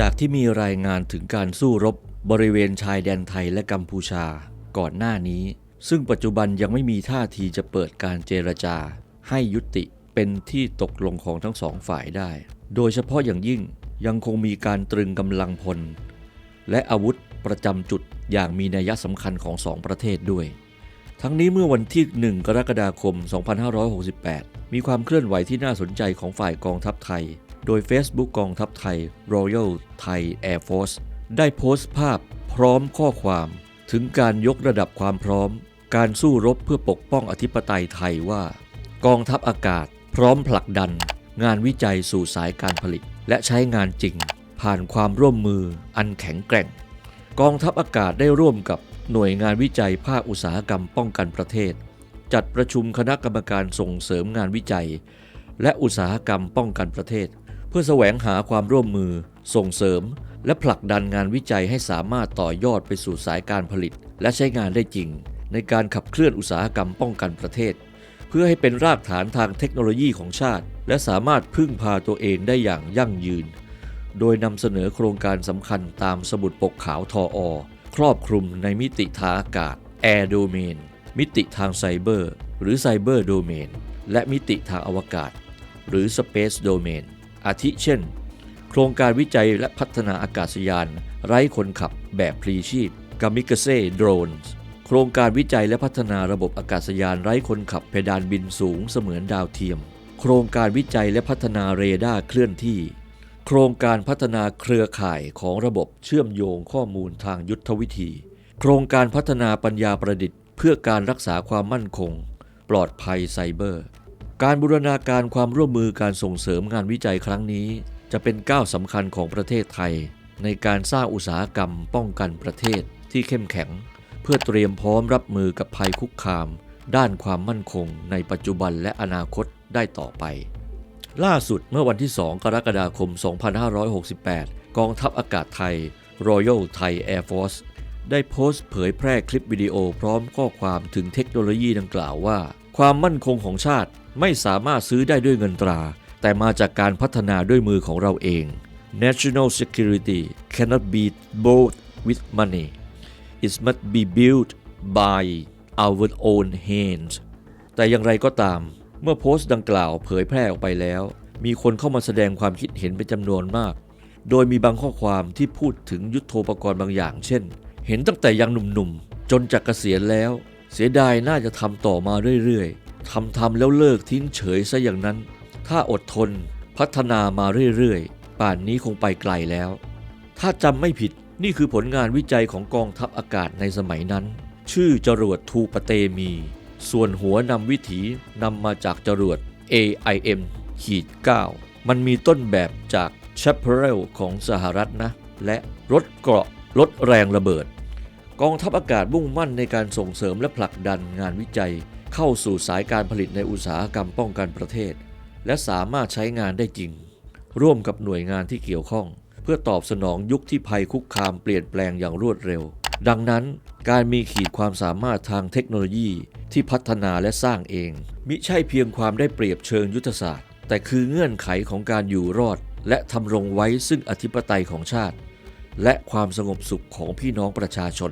จากที่มีรายงานถึงการสู้รบบริเวณชายแดนไทยและกัมพูชาก่อนหน้านี้ ซึ่งปัจจุบันยังไม่มีท่าทีจะเปิดการเจรจา ให้ยุติเป็นที่ตกลงของทั้งสองฝ่ายได้ โดยเฉพาะอย่างยิ่งยังคงมีการตรึงกำลังพล และอาวุธประจำจุดอย่างมีนัยสำคัญของสองประเทศด้วย ทั้งนี้เมื่อวันที่ 1 กรกฎาคม 2568 มีความเคลื่อนไหวที่น่าสนใจของฝ่ายกองทัพไทย โดย Facebook กองทัพไทย Royal Thai Air Force ได้โพสต์ภาพพร้อมข้อความ ถึงการยกระดับความพร้อม การสู้รบเพื่อปกป้องอธิปไตยไทยว่า กองทัพอากาศพร้อมผลักดัน งานวิจัยสู่สายการผลิต และใช้งานจริง ผ่านความร่วมมืออันแข็งแกร่ง กองทัพอากาศได้ร่วมกับหน่วยงานวิจัยภาคอุตสาหกรรมป้องกันประเทศ จัดประชุมคณะกรรมการส่งเสริมงานวิจัย และอุตสาหกรรมป้องกันประเทศ พื่อแสวงหาความร่วมมือ ส่งเสริม และผลักดันงานวิจัยให้สามารถต่อยอดไปสู่สายการผลิต และใช้งานได้จริง ในการขับเคลื่อนอุตสาหกรรมป้องกันประเทศ เพื่อให้เป็นรากฐานทางเทคโนโลยีของชาติ และสามารถพึ่งพาตัวเองได้อย่างยั่งยืน โดยนำเสนอโครงการสำคัญตามสมุดปกขาวทออ ครอบคลุมในมิติทางอากาศ Air Domain มิติทางไซเบอร์ หรือ Cyber Domain และมิติทางอวกาศ หรือ Space Domain อาทิเช่น โครงการวิจัยและพัฒนาอากาศยาน ไร้คนขับแบบพลีชีพ Kamikaze Drones โครงการวิจัยและพัฒนาระบบอากาศยานไร้คนขับเพดานบินสูงเสมือนดาวเทียม โครงการวิจัยและพัฒนาเรดาร์เคลื่อนที่ โครงการพัฒนาเครือข่ายของระบบเชื่อมโยงข้อมูลทางยุทธวิธี โครงการพัฒนาปัญญาประดิษฐ์ เพื่อการรักษาความมั่นคง ปลอดภัยไซเบอร์ การบูรณาการความร่วมมือการส่งเสริมงานวิจัยครั้งนี้ จะเป็นก้าวสำคัญของประเทศไทย ในการสร้างอุตสาหกรรมป้องกันประเทศที่เข้มแข็ง เพื่อเตรียมพร้อมรับมือกับภัยคุกคาม ด้านความมั่นคงในปัจจุบันและอนาคตได้ต่อไป ล่าสุดเมื่อวันที่ 2 กรกฎาคม 2568 กองทัพอากาศไทย Royal Thai Air Force ได้โพสต์เผยแพร่คลิปวิดีโอพร้อมข้อความถึงเทคโนโลยีดังกล่าวว่า ความมั่นคงของชาติไม่สามารถซื้อได้ด้วยเงินตรา แต่มาจากการพัฒนาด้วยมือของเราเอง National security cannot be bought with money it must be built by our own hands แต่อย่างไรก็ตาม เมื่อโพสต์ดังกล่าวเผยแพร่ออกไปแล้ว มีคนเข้ามาแสดงความคิดเห็นเป็นจำนวนมาก โดยมีบางข้อความที่พูดถึงยุทโธปกรณ์บางอย่าง เช่น เห็นตั้งแต่ยังหนุ่มๆ จนจากเกษียณแล้ว เสียดายน่าจะทำต่อมาเรื่อยๆทำทำแล้วเลิกทิ้งเฉยซะอย่างนั้น ถ้าอดทนพัฒนามาเรื่อยๆ ป่านนี้คงไปไกลแล้ว ถ้าจำไม่ผิดนี่คือผลงานวิจัยของกองทัพอากาศในสมัยนั้น ชื่อจรวดทูปเตมี ส่วนหัวนำวิถีนำมาจากจรวด AIM ขีด9มันมีต้นแบบจาก Chaparral ของสหรัฐนะ และรถเกราะลดแรงระเบิด กองทัพอากาศมุ่งมั่นในการส่งเสริมและผลักดันงานวิจัย เข้าสู่สายการผลิตในอุตสาหกรรมป้องกันประเทศ และสามารถใช้งานได้จริง ร่วมกับหน่วยงานที่เกี่ยวข้อง เพื่อตอบสนองยุคที่ภัยคุกคามเปลี่ยนแปลงอย่างรวดเร็ว ดังนั้น การมีขีดความสามารถทางเทคโนโลยีที่พัฒนาและสร้างเอง มิใช่เพียงความได้เปรียบเชิงยุทธศาสตร์ แต่คือเงื่อนไขของการอยู่รอด และทำรงไว้ซึ่งอธิปไตยของชาติ และความสงบสุขของพี่น้องประชาชน